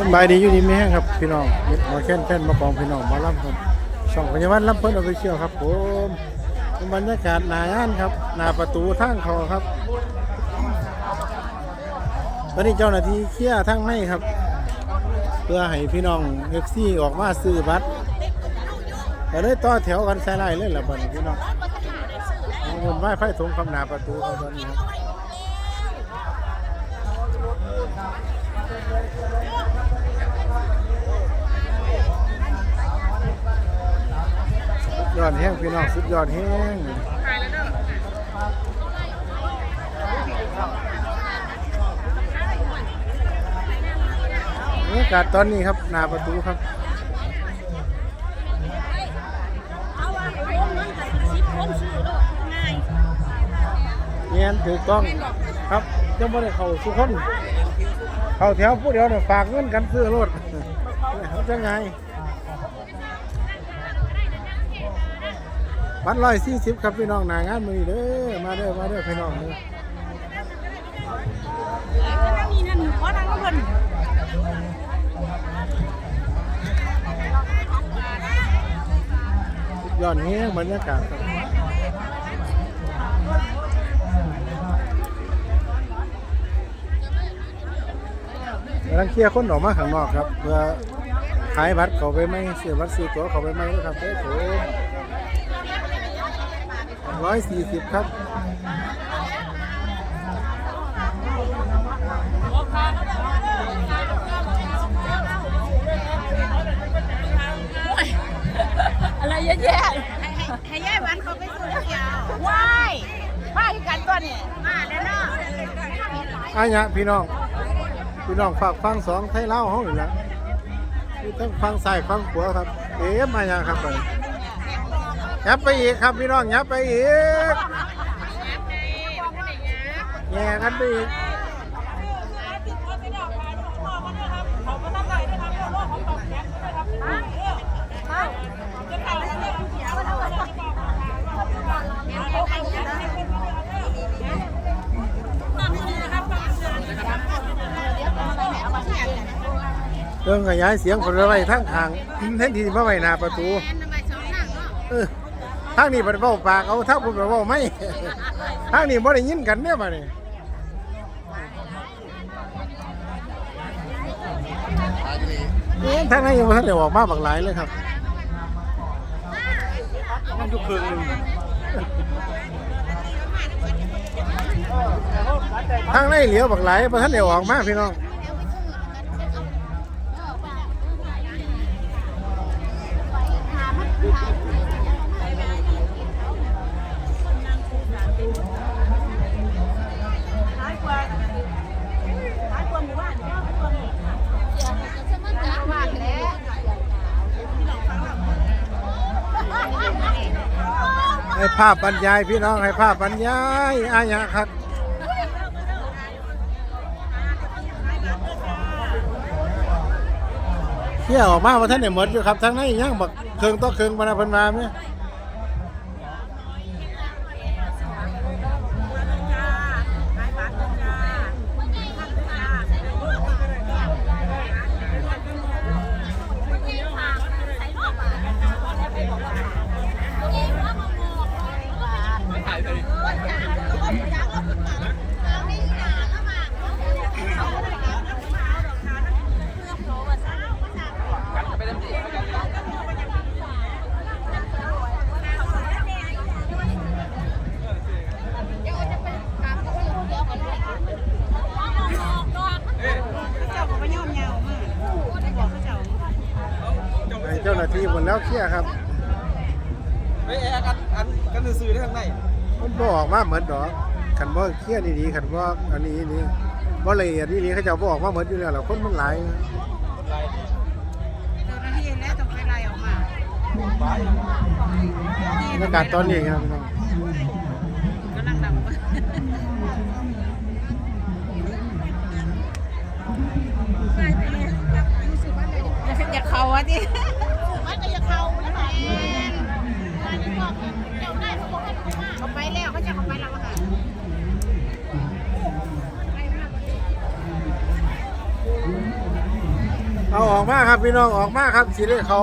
สบายดีอยู่ดีไม่แหมครับพี่น้องมาแค้นแฟนมากองพี่น้องมาล่ำครับช่องพยาบาลลำเพิ่นเอาไปเชี่ยวครับผมบรรยากาศหนางานครับหน้าประตูทางเขาครับตอนนี้เจ้าหน้าที่เคลียร์ทางให้ครับ เพื่อให้พี่น้องเอฟซีออกมาซื้อบัตรก็เลยต่อแถวกันใส่ไล่เลยละบัดนี้พี่น้องเอาวนไหว้ไฟถงคำหนาประตูเขาตอนนี้ครับ ยอดแห้งพี่น้องสุดยอดแห้งบรรยากาศตอนนี้ครับหน้าประตูครับเงนั้นแต่สิบคนซื้อแล้วง่ายถูกต้องครับจะไม่ได้เข้าสุกคน เข้าแถวผู้เดียวเนี่ยฝากเงินกันซื้อรถเขาจะไงบัตรร้อยสี่สิบครับพี่น้องหนางานมือเด้อมาเด้อมาเด้อพี่น้องเด้อจะนั่งนี่นั่นขอนั่งกับเพิ่นสุดยบรรยากาศครับ กำลังเคลียร์คนออกมาข้างนอกครับเพื่อขายบัตรเขาไปไหมเสียบัตรซื้อตั๋วเขาไปไหมนะครับเด้อผมร้อยสี่สิบครับอะไรเยอะแยะให้ยายวันเขาไปซื้อเดียวว้ายมาคือกันตัวนี้มาแล้วเนาะอายะพี่น้อง พี่น้องฝากฟังสองไทยเล่าวเขาอยู่แล้วพี่ต้องฟังซ้ายฟังขวครับ เอ๊ะมายะครับไปยับไปอีกครับพี่น้องยับไปอีกแย่กันไปอีกเเรื่องขยายเสียงคนละไว้ทั้งทางเท่นทีมาไว้หน้าประตูเออทางนี้เป็นเบ้าปากเอาทางผมเป็นเบ้าไม่ทางนี้บ่ได้ยินกันเนี่ยมาเนี่ยเอ๊ะทางนั้ยังไม่ทันได้ออกมาบักหลายเลยครับมันทุกคืนทางในเหลียวบักหลายพอท่านได้ออกมาพี่น้อง หายกว่าหายกว่าหมู่บ้านเนาะตัวนี้ว่างแล้ว ให้ภาพบรรยายพี่น้องให้ภาพบรรยายอายะครับเที่ยวออกมาว่าท่านเนี่ยหมดอยู่ครับทั้งนั้นยังบักเครื่องต่อเครื่องมานะเพิ่นมาไหม หน้าที่หมดแล้วเคลียร์ครับไม่แอร์กันอันกันซื้อได้ข้างในมันบ่ออกมาเหมือนดอกขันบ่เคลียร์ดีๆขันบ่อันนี้นี่บ่ละเอียดดีๆเขาเจะบ่ออกมาเหมือนอยู่แล้วล่ะคนมันหลายเจ้าหน้าที่แล้วต้องไปไล่ออกมาบรรยากาศตอนนี้ครับพี่น้องกำลังดำอยากเขาอะ ดิมันก็อยากเขาแล้วแหละเขาไปแล้วเขาจะเขาไปแล้วค่ะเอาออกมาครับพี่น้องออกมาครับสิได้เขา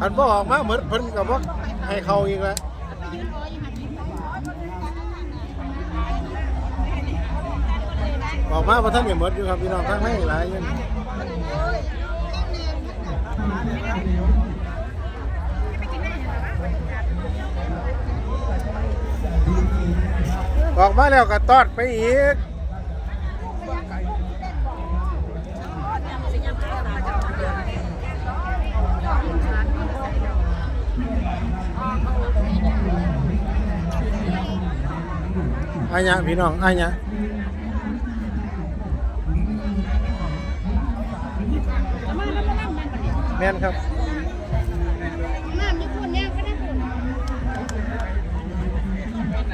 อันบ่ออกมาเหมือนเพิ่นกับว่าให้เขาอีกแล้วออกมาพระท่านเนี่ยหมดอนอยู่ครับพี่น้องทั้งให้หลายยัง ออกมาแล้วก็ตอดไปอีกอายะพี่น้องอายะ แม่นครับน้ำญี่ปุ่นเนี่ยก็น่าปุ่น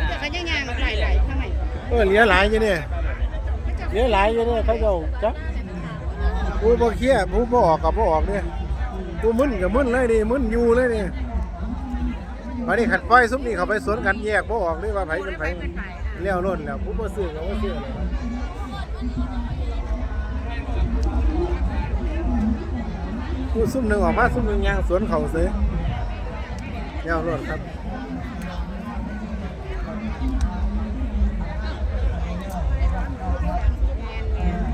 แต่ก็ยังยางไหลไหลข้างในเออเหลือหลายอยู่เนี่ยเหลือหลายอยู่เนี่ยเขาเจ้าจักผู้บ่เคลียร์ผู้บ่ออกกับบ่ออกเนี่ยผู้มึนกับมึนเลยนี่มึนอยู่เลยนี่วันนี้ขัดปล่อยซุ้มนี่เขาไปสวนกันแยกบ่ออกเลยว่าไผเป็นไผเลี้ยวล้นแล้วผู้บ่ซื้อก็บ่ซื้อ ผู้ซุ่มหนึ่งออกมาซุ่มหนึ่งยางสวนเขาซื้อเลี้ยวล้นครับ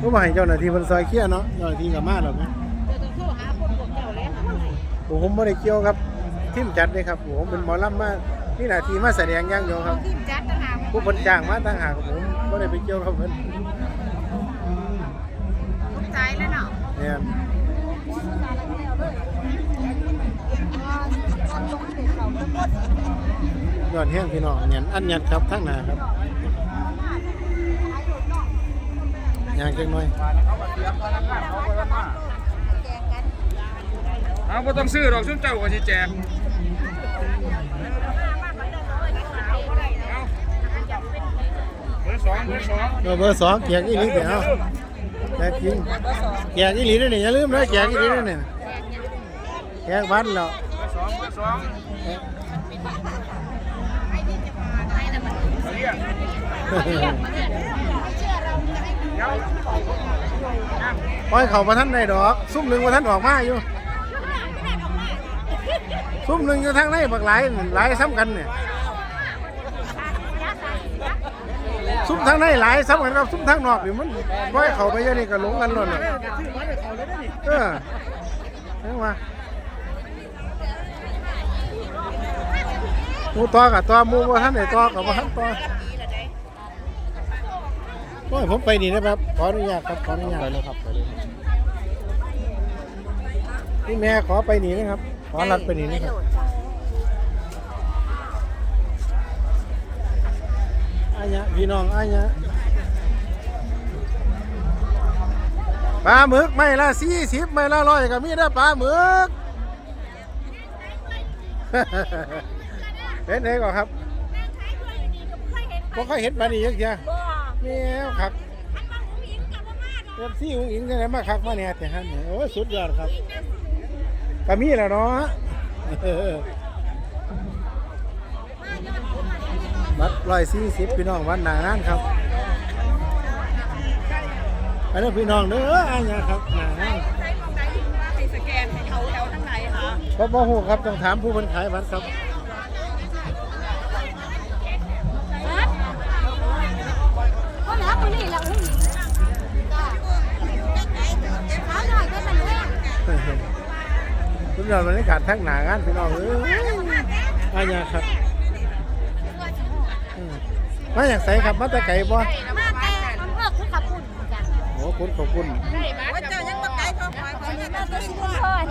ก็มาให้เจ้าหน้าที่เพิ่นซอยเคลียร์เนาะเจ้าหน้าที่ก็มาแล้วนะเดี๋ยวต้องโทรหาคนพวกเจ้าแล้วทำไมผมผมบ่ได้เกี่ยวครับทีมจัดเลยครับผมเป็นหมอลำมานี่หน้าที่มาแสดงอย่างเดียวครับทีมจัดต่างหากผู้เพิ่นจ้างมาต่างหากผมบ่ได้ไปเกี่ยวกับเพิ่นใจแล้วเนาะเนี่ย ยอดแห้งพี่น้องเนี่ยอันยัดครับทั้งหน้าครับย่างจังหน่อยเอาบ่ต้องซื้อดอกซุ่มเจ้าก็สิแจกเอาเบอร์สองเบอร์สองเออเบอร์สองแจกอีหลีเดี๋ยวเอาแจกจริงแจกอีหลีด้วยนี่อย่าลืมนะแจกอีหลีด้วยนี่แจกบัตรแล้วเบอร์สองเบอร์สองเรียกเดี๋ยว ปล่อยเขามาท่านในดอก ซุ่มหนึ่งมาท่านออกมาอยู่ ซุ่มหนึ่งอยู่ทางในบักหลายหลายซ้ำกันเนี่ย ซุ่มทางในหลายซ้ำกันกับซุ่มทางนอกนี่มันปล่อยเขาไปเยอะนี่ก็หลงกันหล่นเลยเออเห็นว่า หมูต่อกับต่อหมูว่าท่านไหนต่อกับว่าท่านต่อโอ้ยผมไปนี่นะครับขออนุญาตครับขออนุญาตไปเลยครับไปเลยนี่แม่ขอไปนี่นะครับ ขอรัดไปนี่นะครับอายะพี่น้องอายะปลาหมึกไม่ละสี่สิบไม่ละร้อยก็มีได้อปลาหมึก เป็นไงก่อนครับบ่ค่อยเห็นปลานี่ยังเชียแม่วครับเอฟซีอุ้งอิงจะไหนมาคักมาเนี่ยแต่ฮันเนี่ยโอ้ยสุดยอดครับก็มีแล้วเนาะบัตรร้อยสี่สิบพี่น้องวันหนางานครับอันนี้พี่น้องเด้ออันนี้ครับหนางานใช้มองได้ยินว่าให้สแกนให้เขาแถวทั้งไหนคะ เพราะบ่ฮู้ครับต้องถามผู้คนขายบัตรครับ ทุกอย่างบรรยากาศทั้งหนางานพี่น้องเอ้ยอันนี้ครับอืมมาอยางไสครับมาแต่ไก่บ่มาแต่อำเภอคุขับปุ่นจ้ะโอ้คุณขอบคุณ ว่าเจ้ายังมาไกลเขาคอยคอยนี่มาตัวสิรินทร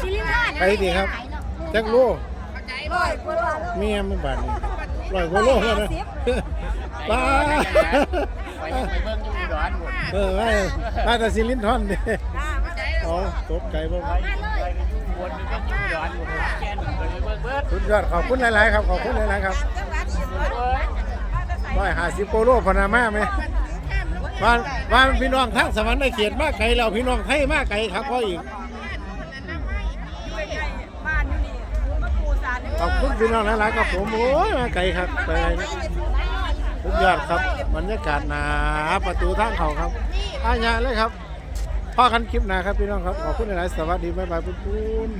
สิรินทรไปดีครับ จักโลร้อยกว่าโลเมียมันบาดนี่ร้อยกว่าโลแล้วนะป้าเออมามาแต่สิลินทอนนี่อ๋อตกใจ บ่สุดยอดขอบคุณหลายๆครับขอบคุณหลายๆครับร้อยห้าสิบโปโลพนามาไหมบ้านบ้านพี่น้องทั้งสวรรค์ได้เขียนมากไกลแล้วพี่น้องไทยมากไกลครับพ่ออีกบ้านอยู่นี่มาปูซานขอบคุณพี่น้องหลายๆครับผมโอ้ยมาไกลครับไปสุดยอดครับบรรยากาศหนาประตูทางเขาครับอาญาเลยครับ พ่อคันคลิปหน้าครับพี่น้องครับ ขอบคุณหลายๆสวัสดีบ๊ายบายปุ้น